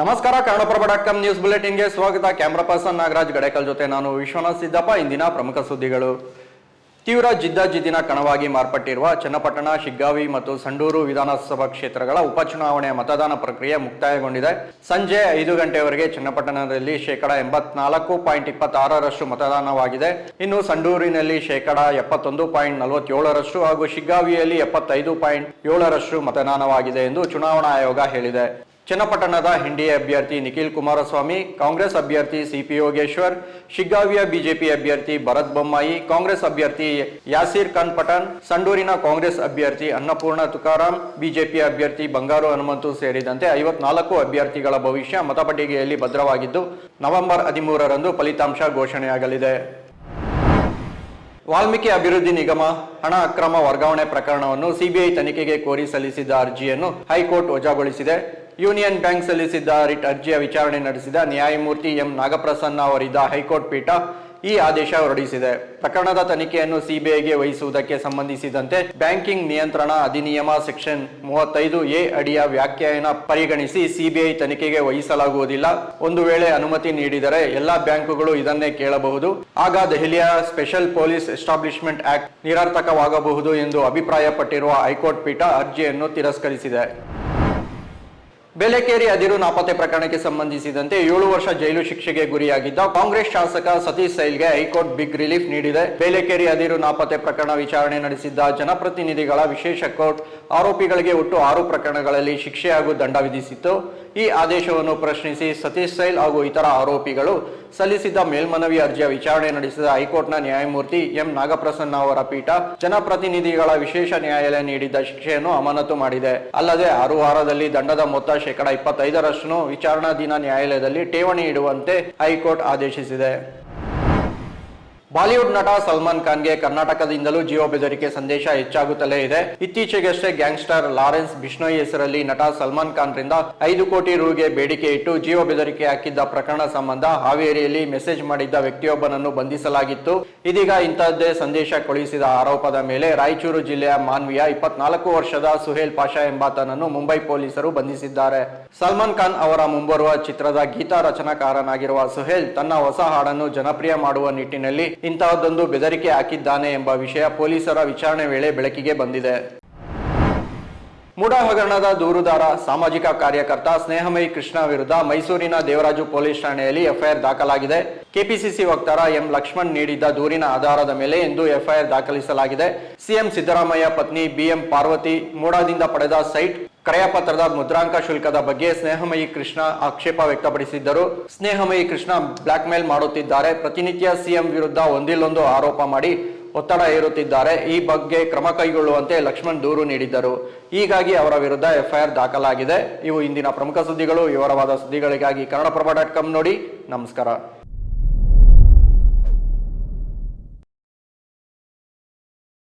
ನಮಸ್ಕಾರ Kannadaprabha dot com news ಬುಲೆಟಿನ್ಗೆ ಸ್ವಾಗತ. ಕ್ಯಾಮ್ರಾ ಪರ್ಸನ್ ನಾಗರಾಜ್ ಗಡೇಕಲ್ ಜೊತೆ ನಾನು ವಿಶ್ವನಾಥ್ ಸಿದ್ದಪ್ಪ. ಇಂದಿನ ಪ್ರಮುಖ ಸುದ್ದಿಗಳು. ತೀವ್ರ ಜಿದ್ದಾಜಿದ್ದಿನ ಕಣವಾಗಿ ಮಾರ್ಪಟ್ಟಿರುವ ಚನ್ನಪಟ್ಟಣ, ಶಿಗ್ಗಾವಿ ಮತ್ತು ಸಂಡೂರು ವಿಧಾನಸಭಾ ಕ್ಷೇತ್ರಗಳ ಉಪಚುನಾವಣೆಯ ಮತದಾನ ಪ್ರಕ್ರಿಯೆ ಮುಕ್ತಾಯಗೊಂಡಿದೆ. ಸಂಜೆ ಐದು ಗಂಟೆಯವರೆಗೆ ಚನ್ನಪಟ್ಟಣದಲ್ಲಿ ಶೇಕಡ ಎಂಬತ್ನಾಲ್ಕು ಪಾಯಿಂಟ್ ಇಪ್ಪತ್ತಾರರಷ್ಟು ಮತದಾನವಾಗಿದೆ. ಇನ್ನು ಸಂಡೂರಿನಲ್ಲಿ ಶೇಕಡ ಎಪ್ಪತ್ತೊಂದು ಪಾಯಿಂಟ್ ನಲವತ್ತೇಳರಷ್ಟು ಹಾಗೂ ಶಿಗ್ಗಾವಿಯಲ್ಲಿ ಎಪ್ಪತ್ತೈದು ಪಾಯಿಂಟ್ ಏಳರಷ್ಟು ಮತದಾನವಾಗಿದೆ ಎಂದು ಚುನಾವಣಾ ಆಯೋಗ ಹೇಳಿದೆ. ಚನ್ನಪಟ್ಟಣದ ಎನ್ಡಿಎ ಅಭ್ಯರ್ಥಿ ನಿಖಿಲ್ ಕುಮಾರಸ್ವಾಮಿ, ಕಾಂಗ್ರೆಸ್ ಅಭ್ಯರ್ಥಿ ಸಿಪಿ ಯೋಗೇಶ್ವರ್, ಶಿಗ್ಗಾವಿಯ ಬಿಜೆಪಿ ಅಭ್ಯರ್ಥಿ ಭರತ್ ಬೊಮ್ಮಾಯಿ, ಕಾಂಗ್ರೆಸ್ ಅಭ್ಯರ್ಥಿ ಯಾಸೀರ್ ಖಾನ್ ಪಠಾಣ್, ಸಂಡೂರಿನ ಕಾಂಗ್ರೆಸ್ ಅಭ್ಯರ್ಥಿ ಅನ್ನಪೂರ್ಣ ತುಕಾರಾಂ, ಬಿಜೆಪಿ ಅಭ್ಯರ್ಥಿ ಬಂಗಾರು ಹನುಮಂತು ಸೇರಿದಂತೆ ಐವತ್ನಾಲ್ಕು ಅಭ್ಯರ್ಥಿಗಳ ಭವಿಷ್ಯ ಮತಪಟ್ಟಿಗೆಯಲ್ಲಿ ಭದ್ರವಾಗಿದ್ದು, ನವೆಂಬರ್ ಹದಿಮೂರರಂದು ಫಲಿತಾಂಶ ಘೋಷಣೆಯಾಗಲಿದೆ. ವಾಲ್ಮೀಕಿ ಅಭಿವೃದ್ಧಿ ನಿಗಮ ಹಣ ಅಕ್ರಮ ವರ್ಗಾವಣೆ ಪ್ರಕರಣವನ್ನು ಸಿಬಿಐ ತನಿಖೆಗೆ ಕೋರಿ ಸಲ್ಲಿಸಿದ್ದ ಅರ್ಜಿಯನ್ನು ಹೈಕೋರ್ಟ್ ವಜಾಗೊಳಿಸಿದೆ. ಯೂನಿಯನ್ ಬ್ಯಾಂಕ್ ಸಲ್ಲಿಸಿದ್ದ ರಿಟ್ ಅರ್ಜಿಯ ವಿಚಾರಣೆ ನಡೆಸಿದ ನ್ಯಾಯಮೂರ್ತಿ ಎಂ. ನಾಗಪ್ರಸನ್ನ ಅವರಿದ್ದ ಹೈಕೋರ್ಟ್ ಪೀಠ ಈ ಆದೇಶ ಹೊರಡಿಸಿದೆ. ಪ್ರಕರಣದ ತನಿಖೆಯನ್ನು ಸಿಬಿಐಗೆ ವಹಿಸುವುದಕ್ಕೆ ಸಂಬಂಧಿಸಿದಂತೆ ಬ್ಯಾಂಕಿಂಗ್ ನಿಯಂತ್ರಣ ಅಧಿನಿಯಮ ಸೆಕ್ಷನ್ ಮೂವತ್ತೈದು ಎ ಅಡಿಯ ವ್ಯಾಖ್ಯಾನ ಪರಿಗಣಿಸಿ ಸಿಬಿಐ ತನಿಖೆಗೆ ವಹಿಸಲಾಗುವುದಿಲ್ಲ. ಒಂದು ವೇಳೆ ಅನುಮತಿ ನೀಡಿದರೆ ಎಲ್ಲಾ ಬ್ಯಾಂಕುಗಳು ಇದನ್ನೇ ಕೇಳಬಹುದು. ಆಗ ದೆಹಲಿಯ ಸ್ಪೆಷಲ್ ಪೊಲೀಸ್ ಎಸ್ಟಾಬ್ಲಿಷ್ಮೆಂಟ್ ಆಕ್ಟ್ ನಿರರ್ಥಕವಾಗಬಹುದು ಎಂದು ಅಭಿಪ್ರಾಯಪಟ್ಟಿರುವ ಹೈಕೋರ್ಟ್ ಪೀಠ ಅರ್ಜಿಯನ್ನು ತಿರಸ್ಕರಿಸಿದೆ. ಬೇಲೆಕೇರಿ ಅದಿರು ನಾಪತ್ತೆ ಪ್ರಕರಣಕ್ಕೆ ಸಂಬಂಧಿಸಿದಂತೆ ಏಳು ವರ್ಷ ಜೈಲು ಶಿಕ್ಷೆಗೆ ಗುರಿಯಾಗಿದ್ದ ಕಾಂಗ್ರೆಸ್ ಶಾಸಕ ಸತೀಶ್ ಸೈಲ್ಗೆ ಹೈಕೋರ್ಟ್ ಬಿಗ್ ರಿಲೀಫ್ ನೀಡಿದೆ. ಬೇಲೆಕೇರಿ ಅದಿರು ನಾಪತ್ತೆ ಪ್ರಕರಣ ವಿಚಾರಣೆ ನಡೆಸಿದ್ದ ಜನಪ್ರತಿನಿಧಿಗಳ ವಿಶೇಷ ಕೋರ್ಟ್ ಆರೋಪಿಗಳಿಗೆ ಒಟ್ಟು ಆರು ಪ್ರಕರಣಗಳಲ್ಲಿ ಶಿಕ್ಷೆ ಹಾಗೂ ದಂಡ ವಿಧಿಸಿತ್ತು. ಈ ಆದೇಶವನ್ನು ಪ್ರಶ್ನಿಸಿ ಸತೀಶ್ ಸೈಲ್ ಹಾಗೂ ಇತರ ಆರೋಪಿಗಳು ಸಲ್ಲಿಸಿದ್ದ ಮೇಲ್ಮನವಿ ಅರ್ಜಿಯ ವಿಚಾರಣೆ ನಡೆಸಿದ ಹೈಕೋರ್ಟ್ನ ನ್ಯಾಯಮೂರ್ತಿ ಎಂ. ನಾಗಪ್ರಸನ್ನ ಅವರ ಪೀಠ ಜನಪ್ರತಿನಿಧಿಗಳ ವಿಶೇಷ ನ್ಯಾಯಾಲಯ ನೀಡಿದ್ದ ಶಿಕ್ಷೆಯನ್ನು ಅಮಾನತು ಮಾಡಿದೆ. ಅಲ್ಲದೆ ಆರು ವಾರದಲ್ಲಿ ದಂಡದ ಮೊತ್ತ ಶೇಕಡ ಇಪ್ಪತ್ತೈದರಷ್ಟು ವಿಚಾರಣಾಧೀನ ನ್ಯಾಯಾಲಯದಲ್ಲಿ ಠೇವಣಿ ಇಡುವಂತೆ ಹೈಕೋರ್ಟ್ ಆದೇಶಿಸಿದೆ. ಬಾಲಿವುಡ್ ನಟ ಸಲ್ಮಾನ್ ಖಾನ್ಗೆ ಕರ್ನಾಟಕದಿಂದಲೂ ಜೀವ ಬೆದರಿಕೆ ಸಂದೇಶ ಹೆಚ್ಚಾಗುತ್ತಲೇ ಇದೆ. ಇತ್ತೀಚೆಗಷ್ಟೇ ಗ್ಯಾಂಗ್ಸ್ಟರ್ ಲಾರೆನ್ಸ್ ಬಿಷ್ಣೋಯ್ ಹೆಸರಲ್ಲಿ ನಟ ಸಲ್ಮಾನ್ ಖಾನ್ ರಿಂದ ಐದು ಕೋಟಿ ರುಗೆ ಬೇಡಿಕೆ ಇಟ್ಟು ಜೀವ ಬೆದರಿಕೆ ಹಾಕಿದ್ದ ಪ್ರಕರಣ ಸಂಬಂಧ ಹಾವೇರಿಯಲ್ಲಿ ಮೆಸೇಜ್ ಮಾಡಿದ್ದ ವ್ಯಕ್ತಿಯೊಬ್ಬನನ್ನು ಬಂಧಿಸಲಾಗಿತ್ತು. ಇದೀಗ ಇಂತಹದ್ದೇ ಸಂದೇಶ ಕಳುಹಿಸಿದ ಆರೋಪದ ಮೇಲೆ ರಾಯಚೂರು ಜಿಲ್ಲೆಯ ಮಾನ್ವಿಯ ಇಪ್ಪತ್ನಾಲ್ಕು ವರ್ಷದ ಸುಹೇಲ್ ಪಾಷಾ ಎಂಬಾತನನ್ನು ಮುಂಬೈ ಪೊಲೀಸರು ಬಂಧಿಸಿದ್ದಾರೆ. ಸಲ್ಮಾನ್ ಖಾನ್ ಅವರ ಮುಂಬರುವ ಚಿತ್ರದ ಗೀತಾ ರಚನಾಕಾರನಾಗಿರುವ ಸುಹೇಲ್ ತನ್ನ ಹೊಸ ಹಾಡನ್ನು ಜನಪ್ರಿಯ ಮಾಡುವ ನಿಟ್ಟಿನಲ್ಲಿ ಇಂತಹದ್ದೊಂದು ಬೆದರಿಕೆ ಹಾಕಿದ್ದಾನೆ ಎಂಬ ವಿಷಯ ಪೊಲೀಸರ ವಿಚಾರಣೆ ವೇಳೆ ಬೆಳಕಿಗೆ ಬಂದಿದೆ. ಮೂಡಾ ಹಗರಣದ ದೂರುದಾರ, ಸಾಮಾಜಿಕ ಕಾರ್ಯಕರ್ತ ಸ್ನೇಹಮಯಿ ಕೃಷ್ಣ ವಿರುದ್ಧ ಮೈಸೂರಿನ ದೇವರಾಜು ಪೊಲೀಸ್ ಠಾಣೆಯಲ್ಲಿ ಎಫ್ಐಆರ್ ದಾಖಲಾಗಿದೆ. ಕೆಪಿಸಿಸಿ ವಕ್ತಾರ ಎಂ ಲಕ್ಷ್ಮಣ್ ನೀಡಿದ್ದ ದೂರಿನ ಆಧಾರದ ಮೇಲೆ ಎಂದು ಎಫ್ಐಆರ್ ದಾಖಲಿಸಲಾಗಿದೆ. ಸಿಎಂ ಸಿದ್ದರಾಮಯ್ಯ ಪತ್ನಿ ಬಿಎಂ ಪಾರ್ವತಿ ಮೂಡಾದಿಂದ ಪಡೆದ ಸೈಟ್ ಕ್ರಯಪತ್ರದ ಮುದ್ರಾಂಕ ಶುಲ್ಕದ ಬಗ್ಗೆ ಸ್ನೇಹಮಯಿ ಕೃಷ್ಣ ಆಕ್ಷೇಪ ವ್ಯಕ್ತಪಡಿಸಿದ್ದರು. ಸ್ನೇಹಮಯಿ ಕೃಷ್ಣ ಬ್ಲಾಕ್ ಮೇಲ್ ಮಾಡುತ್ತಿದ್ದಾರೆ. ಪ್ರತಿನಿತ್ಯ ಸಿಎಂ ವಿರುದ್ಧ ಒಂದಿಲ್ಲೊಂದು ಆರೋಪ ಮಾಡಿ ಒತ್ತಡ ಹೇರುತ್ತಿದ್ದಾರೆ. ಈ ಬಗ್ಗೆ ಕ್ರಮ ಕೈಗೊಳ್ಳುವಂತೆ ಲಕ್ಷ್ಮಣ್ ದೂರು ನೀಡಿದ್ದರು. ಹೀಗಾಗಿ ಅವರ ವಿರುದ್ಧ ಎಫ್ಐಆರ್ ದಾಖಲಾಗಿದೆ. ಇವು ಇಂದಿನ ಪ್ರಮುಖ ಸುದ್ದಿಗಳು. ವಿವರವಾದ ಸುದ್ದಿಗಳಿಗಾಗಿ ಕನ್ನಡಪ್ರಭ ಡಾಟ್ ಕಾಮ್ ನೋಡಿ. ನಮಸ್ಕಾರ.